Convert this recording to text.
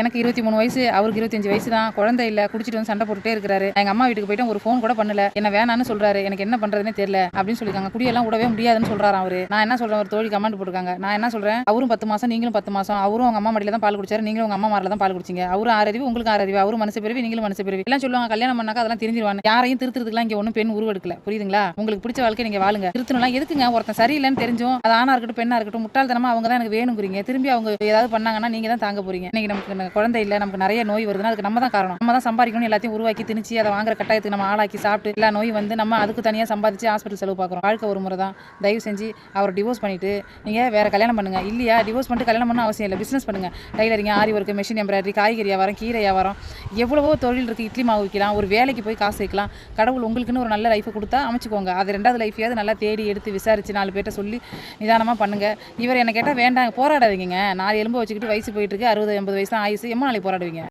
எனக்கு இருபத்தி மூணு வயசு அவருக்கு இருபத்தஞ்சு வயசு தான். குழந்தை இல்ல குடிச்சிட்டு வந்து சண்டை போட்டுட்டே இருக்கிறாரு. எங்க அம்மா வீட்டுக்கு போயிட்டு ஒரு ஃபோன் கூட பண்ணல. என்ன வேணான்னு சொல்றாரு. எனக்கு என்ன பண்றதுன்னு தெரியல அப்படின்னு சொல்லிருக்காங்க குடியெல்லாம் விடவே முடியாதுன்னு சொல்றாரு அவரு. நான் என்ன சொல்றேன்? ஒரு தோழி கமெண்ட் போட்டுருக்காங்க. நான் என்ன சொல்றேன்? அவரும் பத்து மாசம் நீங்களும் பத்து மாசம். அவரும் உங்க அம்மா மடியில தான் பால் குடிச்சாரு. நீங்களும் உங்க அம்மா மாரில தான் பால் குடிச்சிங்க. அவரும் ஆறு அறிவு உங்களுக்கு ஆறு அறிவு அவரும் மனசு பிறவி நீங்களும் மனசு பிறவி. எல்லாம் சொல்லுவாங்க கல்யாணம் பண்ணாக்க அதெல்லாம் தெரிஞ்சிருவாங்க யாரையும் திருத்துறதுக்குலாம் இங்க ஒன்றும் பெண் உருவெடுக்கல. புரியுதுங்களா? உங்களுக்கு பிடிச்ச வாழ்க்கை நீங்க வாழுங்க. திருத்தணும்லாம் எதுக்குங்க? ஒருத்தன் சரியில்லைன்னு தெரிஞ்சும் அது ஆனா இருக்கட்டும் பெண்ணா இருக்கட்டும் முட்டாள்தனமா அவங்க தான் எனக்கு வேணுங்கிறீங்க. திரும்பி அவங்க ஏதாவது பண்ணாங்கன்னா நீங்க தான் தாங்க போறீங்க. இன்னைக்கு நமக்கு குழந்தை இல்லை நமக்கு நிறைய நோய் வருதுன்னா அதுக்கு நம்ம தான் காரணம். நம்ம தான் சம்பாதிக்கணும் எல்லாத்தையும் உருவாக்கி திணிச்சு அதை வாங்குற கட்டாயத்துக்கு நம்ம ஆளாக்கி சாப்பிட்டு எல்லா நோய் வந்து நம்ம அதுக்கு தனியாக சம்பாதிச்சு ஹாஸ்பிட்டல் செலவு பார்க்குறோம். வாழ்க்கை ஒரு முறை தான் தயவு செஞ்சு அவர் டிவோர்ஸ் பண்ணிட்டு நீங்கள் வேற கல்யாணம் பண்ணுங்க. இல்லையா? டிவோர்ஸ் பண்ணிட்டு கல்யாணம் பண்ண அவசியம் இல்லை. பிசினஸ் பண்ணுங்க. Tailoring aari work machine embroidery காய்கறி வியாபாரம் கீரை வியாபாரம். எவ்வளவோ தொழில் இருக்குது இட்லி மாவு விற்கலாம் ஒரு வேலைக்கு போய் காசு வைக்கலாம். கடவுள் உங்களுக்குன்னு ஒரு நல்ல லைஃபை கொடுத்தா அமைச்சுக்கோங்க. அது ரெண்டாவது லைஃபையாவது நல்லா தேடி எடுத்து விசாரித்து நாலு பேர்கிட்ட சொல்லி நிதானமாக பண்ணுங்கள் இவர் என்ன கேட்டால் வேண்டாம் போராடாதீங்க நாலு எலும்பு வச்சுக்கிட்டு வயசு போயிட்டுருக்கு அறுபது எண்பது வயசு தான் ஆயுசு. எம்மா நாளைக்கு போராடுவீங்க?